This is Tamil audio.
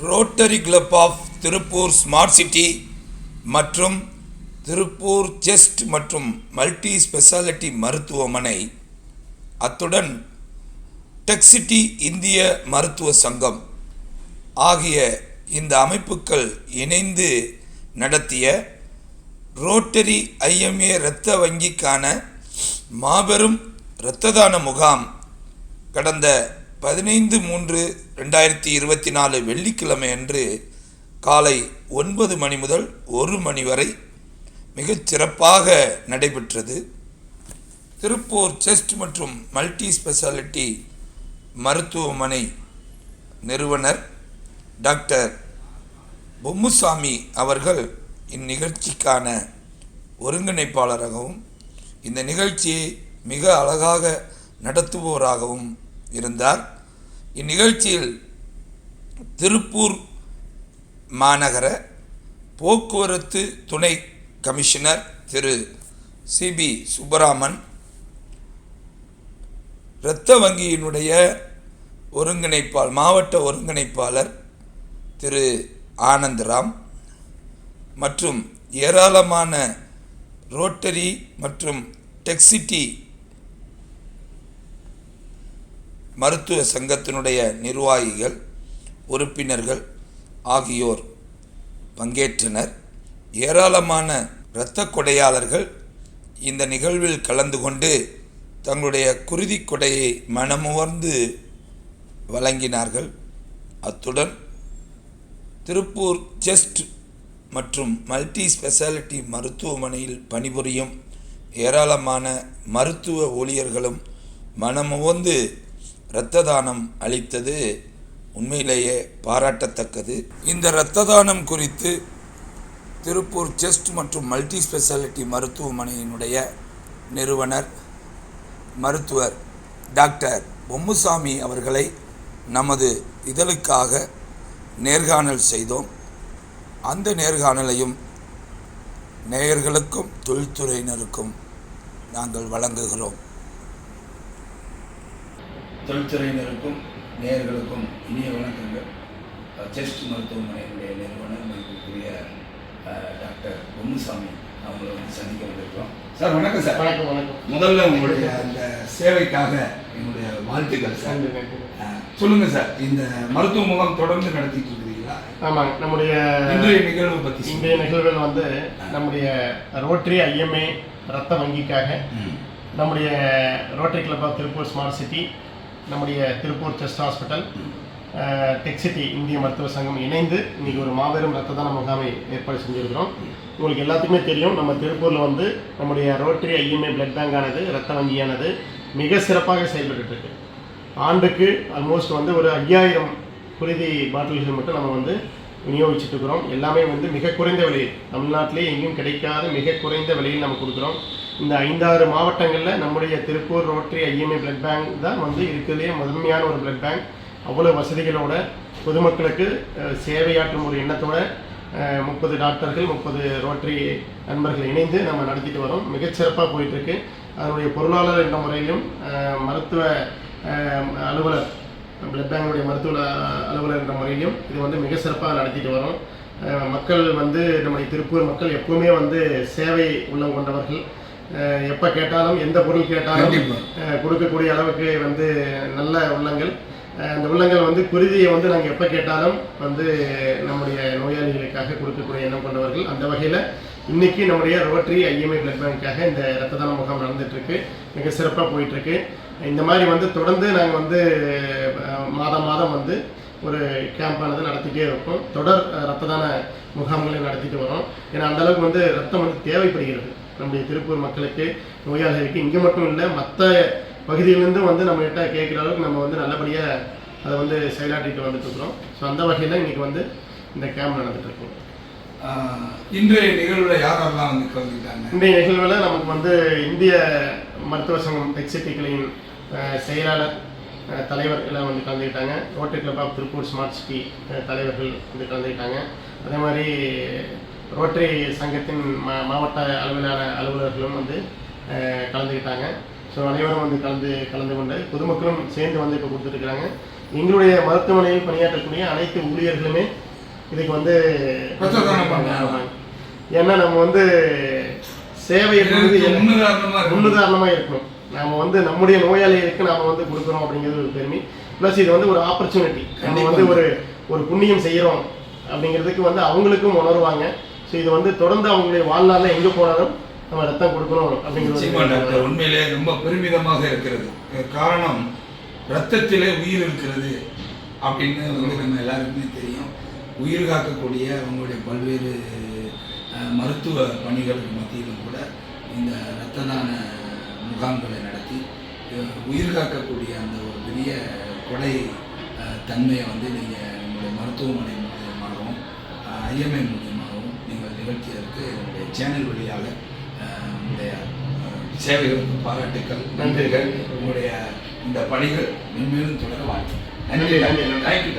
Rotary club of Tiruppur smart city மற்றும் திருப்பூர் செஸ்ட் மற்றும் மல்டி ஸ்பெஷாலிட்டி மருத்துவமனை. அத்துடன் டெக்சிட்டி இந்திய மருத்துவ சங்கம் ஆகிய இந்த அமைப்புகள் இணைந்து நடத்திய ரோட்டரி ஐஎம்ஏ இரத்த வங்கிக்கான மாபெரும் இரத்த தான முகாம் கடந்த பதினைந்து மூன்று ரெண்டாயிரத்தி இருபத்தி நாலு வெள்ளிக்கிழமை அன்று காலை ஒன்பது மணி முதல் ஒரு மணி வரை மிகச் சிறப்பாக நடைபெற்றது. திருப்பூர் செஸ்ட் மற்றும் மல்டி ஸ்பெஷாலிட்டி மருத்துவமனை நிறுவனர் டாக்டர் பொம்முசாமி அவர்கள் இந்நிகழ்ச்சிக்கான ஒருங்கிணைப்பாளராகவும் இந்த நிகழ்ச்சியை மிக அழகாக நடத்துபவராகவும் இருந்தார். இந்நிகழ்ச்சியில் திருப்பூர் மாநகர போக்குவரத்து துணை கமிஷனர் திரு சிபி சுப்பராமன் இரத்த வங்கியினுடைய ஒருங்கிணைப்பாளர் மாவட்ட ஒருங்கிணைப்பாளர் திரு ஆனந்தராம் மற்றும் ஏராளமான ரோட்டரி மற்றும் டெக்ஸிட்டி மருத்துவ சங்கத்தினுடைய நிர்வாகிகள் உறுப்பினர்கள் ஆகியோர் பங்கேற்றனர். ஏராளமான இரத்த கொடையாளர்கள் இந்த நிகழ்வில் கலந்து கொண்டு தங்களுடைய குருதி கொடையை மனமுவர்ந்து வழங்கினார்கள். அத்துடன் திருப்பூர் செஸ்ட் மற்றும் மல்டி ஸ்பெஷாலிட்டி மருத்துவமனையில் பணிபுரியும் ஏராளமான மருத்துவ ஊழியர்களும் மனமுவந்து இரத்த தானம் அளித்தது. உண்மையிலேயே பாராட்டத்தக்கது. இந்த இரத்த தானம் குறித்து திருப்பூர் செஸ்ட் மற்றும் மல்டி ஸ்பெஷாலிட்டி மருத்துவமனையினுடைய நிறுவனர் மருத்துவர் டாக்டர் பொம்முசாமி அவர்களை நமது இதழுக்காக நேர்காணல் செய்தோம். அந்த நேர்காணலையும் நேயர்களுக்கும் தொழில்துறையினருக்கும் நாங்கள் வழங்குகிறோம். தொழில்துறையினருக்கும் நேயர்களுக்கும் இனிய வணக்கங்கள். செஸ்ட் மருத்துவமனையினுடைய நிறுவனர் மதிப்புக்குரிய அஹ், டாக்டர் பொன்னுசாமி அவங்கள வந்து சந்திக்க வந்திருக்கிறோம். சார் வணக்கம் சார். வணக்கம் வணக்கம். முதல்ல உங்களுடைய அந்த சேவைக்காக என்னுடைய வாழ்த்துக்கள் சார். சொல்லுங்க சார் இந்த மருத்துவ முகாம் தொடர்ந்து நடத்திட்டு இருக்கிறீங்களா? ஆமாம் நம்முடைய இன்றைய நிகழ்வு பத்தி சொல்லுங்க. இன்றைய நிகழ்வுகள் வந்து நம்முடைய ரோட்டரி ஐஎம்ஏ ரத்த வங்கிக்காக. நம்முடைய Rotary club of Tiruppur smart city நம்முடைய திருப்பூர் செஸ்ட் ஹாஸ்பிட்டல் அஹ், இந்திய மருத்துவ சங்கம் இணைந்து இன்னைக்கு ஒரு மாபெரும் ரத்த தான முகாமை ஏற்பாடு செஞ்சுருக்கிறோம். உங்களுக்கு எல்லாத்துக்குமே தெரியும் நம்ம திருப்பூரில் வந்து நம்முடைய ரோட்டரி ஐஎம்ஏ பிளட் பேங்கானது ரத்த வங்கியானது மிக சிறப்பாக செயல்பட்டுருக்கு ஆண்டுக்கு ஆல்மோஸ்ட் வந்து ஒரு ஐயாயிரம் குருதி பாட்டில்கள் மட்டும் நம்ம வந்து விநியோகிச்சுட்டு இருக்கிறோம். எல்லாமே வந்து மிக குறைந்த விலையில் தமிழ்நாட்டிலே எங்கேயும் கிடைக்காத மிக குறைந்த விலையில் நம்ம கொடுக்குறோம். இந்த ஐந்தாறு மாவட்டங்களில் நம்முடைய Tiruppur Rotary IMA blood bank தான் வந்து இருக்கிறதுலே முதன்மையான ஒரு பிளட் பேங்க் அவ்வளோ வசதிகளோட பொதுமக்களுக்கு சேவையாற்றும் ஒரு எண்ணத்தோட முப்பது டாக்டர்கள் முப்பது ரோட்டரி நண்பர்கள் இணைந்து நம்ம நடத்திட்டு வரோம். மிகச்சிறப்பாக போயிட்டுருக்கு. அதனுடைய பொருளாளர் என்ற முறையிலும் மருத்துவ அலுவலர் பிளட் பேங்கினுடைய மருத்துவ அலுவலர் என்ற முறையிலும் இது வந்து மிக சிறப்பாக நடத்திட்டு வரோம். மக்கள் வந்து நம்முடைய திருப்பூர் மக்கள் எப்பவுமே வந்து சேவை உள்ளம் கொண்டவர்கள். எப்போ கேட்டாலும் எந்த பொருள் கேட்டாலும் கொடுக்கக்கூடிய அளவுக்கு வந்து நல்ல உள்ளங்கள். அந்த உள்ளங்கள் வந்து குருதியை வந்து நாங்கள் எப்போ கேட்டாலும் வந்து நம்முடைய நோயாளிகளுக்காக கொடுக்கக்கூடிய எண்ணம் கொண்டவர்கள். அந்த வகையில் இன்னைக்கு நம்முடைய ரோட்டரி ஐஎம்ஐ பிளட் பேங்க்காக இந்த ரத்த தான முகாம் நடந்துட்டு இருக்கு மிக சிறப்பாக போயிட்டு இருக்கு இந்த மாதிரி வந்து தொடர்ந்து நாங்கள் வந்து மாதம் மாதம் வந்து ஒரு கேம்பானது நடத்திட்டே இருப்போம் தொடர் ரத்த தான முகாம்களை நடத்திட்டு வரோம். ஏன்னா அந்த அளவுக்கு வந்து ரத்தம் வந்து தேவைப்படுகிறது. நம்முடைய திருப்பூர் மக்களுக்கு நோயாளிகளுக்கு இங்கே மட்டும் இல்லை மற்ற பகுதியிலேருந்து வந்து நம்மகிட்ட கேட்குற அளவுக்கு நம்ம வந்து நல்லபடியாக அதை வந்து செயலாற்றிட்டு வந்துட்டு இருக்கிறோம். ஸோ அந்த வகையில் இன்னைக்கு வந்து இந்த கேம்ப் ஆஹ், இன்றைய நிகழ்வில் யாரெல்லாம் வந்து கலந்துக்கிட்டாங்க? இன்றைய நிகழ்வில் நமக்கு வந்து இந்திய மருத்துவ சங்கம் அஹ், செயலாளர் தலைவர் எல்லாம் வந்து கலந்துக்கிட்டாங்க. Rotary club of Tiruppur smart city தலைவர்கள் வந்து கலந்துக்கிட்டாங்க. அதே மாதிரி ரோட்டரி சங்கத்தின் மா மாவட்ட அளவிலான அலுவலர்களும் வந்து கலந்துக்கிட்டாங்க ஸோ அனைவரும் வந்து கலந்து கலந்து கொண்டு பொதுமக்களும் சேர்ந்து வந்து இப்போ கொடுத்துருக்குறாங்க எங்களுடைய மருத்துவமனையில் பணியாற்றக்கூடிய அனைத்து ஊழியர்களுமே இதுக்கு வந்து. ஏன்னா நம்ம வந்து சேவை. முன்னுதாரணமாக இருக்கணும். நாம வந்து நம்முடைய நோயாளிகளுக்கு நாம வந்து கொடுக்குறோம் அப்படிங்கிறது ஒரு பெருமை. ப்ளஸ் இது வந்து ஒரு ஆப்பர்ச்சுனிட்டி நம்ம. வந்து ஒரு ஒரு புண்ணியம் செய்கிறோம் அப்படிங்கிறதுக்கு வந்து அவங்களுக்கும் உணர்வாங்க. ஸோ இது வந்து தொடர்ந்து அவங்களுடைய வாழ்நாளில் எங்கே போனாலும் நம்ம ரத்தம் கொடுக்கணும் அப்படிங்கிறது உண்மையிலே ரொம்ப பெருமிதமாக இருக்கிறது. காரணம் ரத்தத்திலே உயிர் இருக்கிறது அப்படின்னு வந்து நம்ம எல்லாருக்குமே தெரியும். உயிர் காக்கக்கூடிய அவங்களுடைய பல்வேறு மருத்துவ பணிகளுக்கு மத்தியிலும் கூட இந்த இரத்த தான முகாம்களை நடத்தி உயிர் காக்கக்கூடிய அந்த ஒரு பெரிய கொடை தன்மையை வந்து நீங்கள் உங்களுடைய மருத்துவமனை மூலியமாகவும் ஐஎம்ஐ நீங்கள் நிகழ்த்தியதற்கு என்னுடைய சேனல் வழியாக உங்களுடைய சேவைகளுக்கு பாராட்டுக்கள் நன்றிகள். உங்களுடைய இந்த பணிகள் மென்மேலும் தொடர வாழ்த்து நன்றி நன்றி. தேங்க்யூ